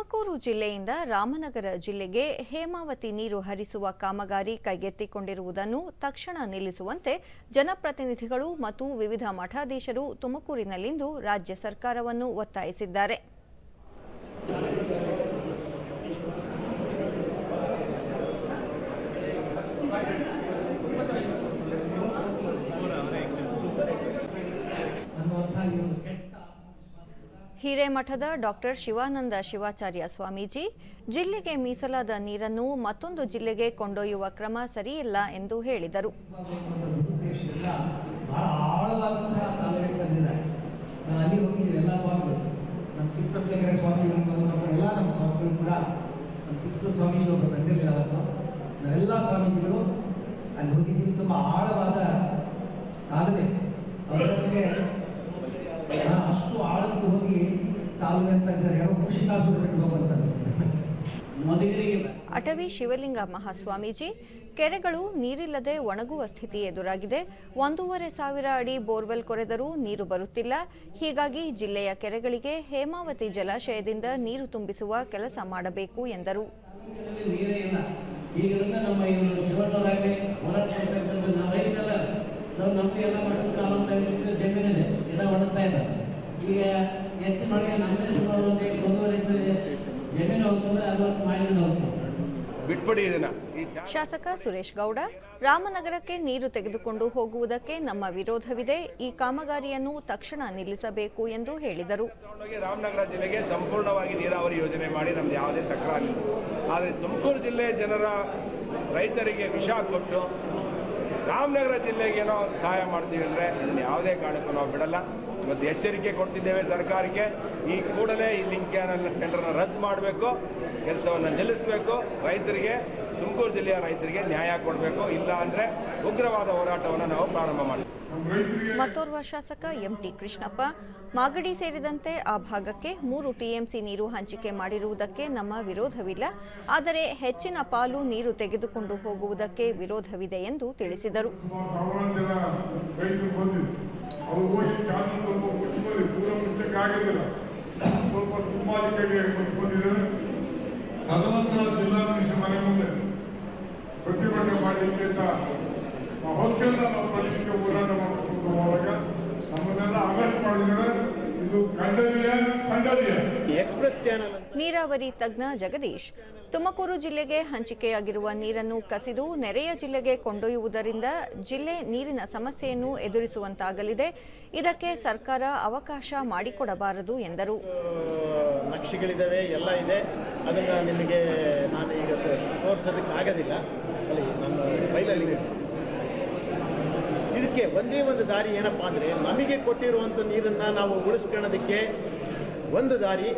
ತುಮಕೂರು ಜಿಲ್ಲೆಯಿಂದ ರಾಮನಗರ ಜಿಲ್ಲೆಗೆ ಹೇಮಾವತಿ ನೀರು ಹರಿಸುವ ಕಾಮಗಾರಿ ಕೈಗೆತ್ತಿಕೊಂಡಿರುವುದನ್ನು ತಕ್ಷಣ ನಿಲ್ಲಿಸುವಂತೆ ಜನಪ್ರತಿನಿಧಿಗಳು ಮತ್ತು ವಿವಿಧ ಮಠಾಧೀಶರು ತುಮಕೂರಿನಲ್ಲಿಂದು ರಾಜ್ಯ ಸರ್ಕಾರವನ್ನು ಒತ್ತಾಯಿಸಿದ್ದಾರೆ ಅನ್ನುವಂಥ ಈ ಒಂದು ಕೆಟ್ಟ ಹಿರೇಮಠದ ಡಾಕ್ಟರ್ ಶಿವಾನಂದ ಶಿವಾಚಾರ್ಯ ಸ್ವಾಮೀಜಿ, ಜಿಲ್ಲೆಗೆ ಮೀಸಲಾದ ನೀರನ್ನು ಮತ್ತೊಂದು ಜಿಲ್ಲೆಗೆ ಕೊಂಡೊಯ್ಯುವ ಕ್ರಮ ಸರಿಯಿಲ್ಲ ಎಂದು ಹೇಳಿದರು. ಸ್ವಾಮೀಜಿಗಳು ಅಲ್ಲಿ ಹೋಗಿದ್ದೀವಿ. ತುಂಬ ಆಳವಾದ ಕಾಲವೇ. ಅವರ ಜೊತೆಗೆ ಆ, ಅಷ್ಟು ಆಳಕ್ಕೆ ಹೋಗಿ ಕಾಲುವೆ ಅಂತ ಇದ್ದಾರೆ. ಯಾರೋ ಕೃಷಿಕಾಸುರ ಬಿಟ್ಟು ಹೋಗುವಂತ ಅನಿಸ್ತದೆ ಅಟವಿ ಶಿವಲಿಂಗ ಮಹಾಸ್ವಾಮೀಜಿ ಕೆರೆಗಳು ನೀರಿಲ್ಲದೆ ಒಣಗುವ ಸ್ಥಿತಿ ಎದುರಾಗಿದೆ. ಒಂದೂವರೆ ಸಾವಿರ ಅಡಿ ಬೋರ್ವೆಲ್ ಕೊರೆದರೂ ನೀರು ಬರುತ್ತಿಲ್ಲ. ಹೀಗಾಗಿ ಜಿಲ್ಲೆಯ ಕೆರೆಗಳಿಗೆ ಹೇಮಾವತಿ ಜಲಾಶಯದಿಂದ ನೀರು ತುಂಬಿಸುವ ಕೆಲಸ ಮಾಡಬೇಕು ಎಂದರು ಇದರಲ್ಲಿ ನೀರೇ ಇಲ್ಲ ಈಗಿರಿಂದ ನಮ್ಮ ಇವರು ಶಿವಣ್ಣರಾಗಲಿ ಹೋರಾಟ ಮಾಡ್ತಕ್ಕಂಥ ನಾವು ರೈತರೆಲ್ಲ ನಾವು ನಮ್ಗೆ ಎಲ್ಲ ಮಟ್ಟದ ಕಾಲಂತ ಜಮೀನಿದೆ ಎಲ್ಲ ಒಣಗ್ತಾ ಇಲ್ಲ ಈಗ ಎತ್ತಿ ಮಳೆಗೆ ನಮ್ಮದೇ ಸುಮಾರು ಒಂದೂವರೆ ಜಮೀನು ಹೋಗ್ತದೆ ಅದು ಮೈಲಿನ ಹೋಗ್ತದೆ. ಬಿಟ್ಬಿಡಿ ಇದನ್ನ. ಶಾಸಕ ಸುರೇಶ್ ಗೌಡ ರಾಮನಗರಕ್ಕೆ ನೀರು ತೆಗೆದುಕೊಂಡು ಹೋಗುವುದಕ್ಕೆ ನಮ್ಮ ವಿರೋಧವಿದೆ. ಈ ಕಾಮಗಾರಿಯನ್ನು ತಕ್ಷಣ ನಿಲ್ಲಿಸಬೇಕು ಎಂದು ಹೇಳಿದರು. ರಾಮನಗರ ಜಿಲ್ಲೆಗೆ ಸಂಪೂರ್ಣವಾಗಿ ನೀರಾವರಿ ಯೋಜನೆ ಮಾಡಿ ನಮ್ದು ಯಾವುದೇ ತಕರಾರಿಲ್ಲ. ಆದರೆ ತುಮಕೂರು ಜಿಲ್ಲೆ ಜನರ ರೈತರಿಗೆ ವಿಷ ಕೊಟ್ಟು ರಾಮನಗರ ಜಿಲ್ಲೆಗೆ ಏನೋ ಸಹಾಯ ಮಾಡ್ತೀವಿ ಅಂದರೆ ಯಾವುದೇ ಕಾರಣಕ್ಕೂ ನಾವು ಬಿಡಲ್ಲ. ಇವತ್ತು ಎಚ್ಚರಿಕೆ ಕೊಡ್ತಿದ್ದೇವೆ ಸರ್ಕಾರಕ್ಕೆ. ಈ ಕೂಡಲೇ ಈ ಲಿಂಕ್ ಕ್ಯಾನಲ್ ಟೆಂಡರ್ನ ರದ್ದು ಮಾಡಬೇಕು. ಕೆಲಸವನ್ನು ನಿಲ್ಲಿಸಬೇಕು. ರೈತರಿಗೆ ತುಮಕೂರು ಜಿಲ್ಲೆಯ ರೈತರಿಗೆ ನ್ಯಾಯ ಕೊಡಬೇಕು. ಇಲ್ಲ ಅಂದರೆ ಉಗ್ರವಾದ ಹೋರಾಟವನ್ನು ನಾವು ಪ್ರಾರಂಭ ಮಾಡ್ತೀವಿ ಮತ್ತೋರ್ವ ಶಾಸಕ ಎಂಟಿ ಕೃಷ್ಣಪ್ಪ ಮಾಗಡಿ ಸೇರಿದಂತೆ ಆ ಭಾಗಕ್ಕೆ ಮೂರು ಟಿಎಂಸಿ ನೀರು ಹಂಚಿಕೆ ಮಾಡಿರುವುದಕ್ಕೆ ನಮ್ಮ ವಿರೋಧವಿಲ್ಲ. ಆದರೆ ಹೆಚ್ಚಿನ ಪಾಲು ನೀರು ತೆಗೆದುಕೊಂಡು ಹೋಗುವುದಕ್ಕೆ ವಿರೋಧವಿದೆ ಎಂದು ತಿಳಿಸಿದರು. ಅವ್ರು ಹೋಗಿ ಚಾನಲ್ ಸ್ವಲ್ಪ ಮುಚ್ಚಿಬಂದು ಪೂರ ಮುಚ್ಚಕ್ಕಾಗಿದ್ದಿಲ್ಲ ಸ್ವಲ್ಪ ಸಿಂಬಾಲಿಕಾಗಿ ಮುಚ್ಚಿಕೊಂಡಿದ್ದಾರೆ ತದನಂತರ ಜಿಲ್ಲಾಧೀಶ ಮನೆ ಮುಂದೆ ಪ್ರತಿಭಟನೆ ಮಾಡಲಿಕ್ಕೆ ಅಂತ ಹೊತ್ತೆಲ್ಲ ನಾವು ಪರಿಸ್ಥಿತಿ ಹೋರಾಟ ಮಾಡಿಕೊಂಡು ಹೋದಾಗ ನಮ್ಮನ್ನೆಲ್ಲ ಅರೆಸ್ಟ್ ಮಾಡಿದ್ದಾರೆ. ಇದು ಖಂಡನೀಯ ಖಂಡನೀಯ. ನೀರಾವರಿ ತಜ್ಞ ಜಗದೀಶ್ ತುಮಕೂರು ಜಿಲ್ಲೆಗೆ ಹಂಚಿಕೆಯಾಗಿರುವ ನೀರನ್ನು ಕಸಿದು ನೆರೆಯ ಜಿಲ್ಲೆಗೆ ಕೊಂಡೊಯ್ಯುವುದರಿಂದ ಜಿಲ್ಲೆ ನೀರಿನ ಸಮಸ್ಯೆಯನ್ನು ಎದುರಿಸುವಂತಾಗಲಿದೆ. ಇದಕ್ಕೆ ಸರ್ಕಾರ ಅವಕಾಶ ಮಾಡಿಕೊಡಬಾರದು ಎಂದರು. ನಕ್ಷೆಗಳಿದ್ದಾವೆ ಎಲ್ಲ ಇದೆ. ಅದನ್ನು ನಿಮಗೆ ನಾನು ಈಗ ತೋರಿಸೋದಕ್ಕೆ ಆಗೋದಿಲ್ಲ. ಇದಕ್ಕೆ ಒಂದೇ ಒಂದು ದಾರಿ ಏನಪ್ಪ ಅಂದರೆ ನಮಗೆ ಕೊಟ್ಟಿರುವಂಥ ನೀರನ್ನು ನಾವು ಉಳಿಸ್ಕೊಳ್ಳೋದಕ್ಕೆ ಒಂದು ದಾರಿ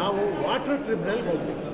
ನಾವು ವಾಟರ್ ಟ್ರಿಬ್ಯುನಲ್ಗೆ ಹೋಗ್ಬೇಕು.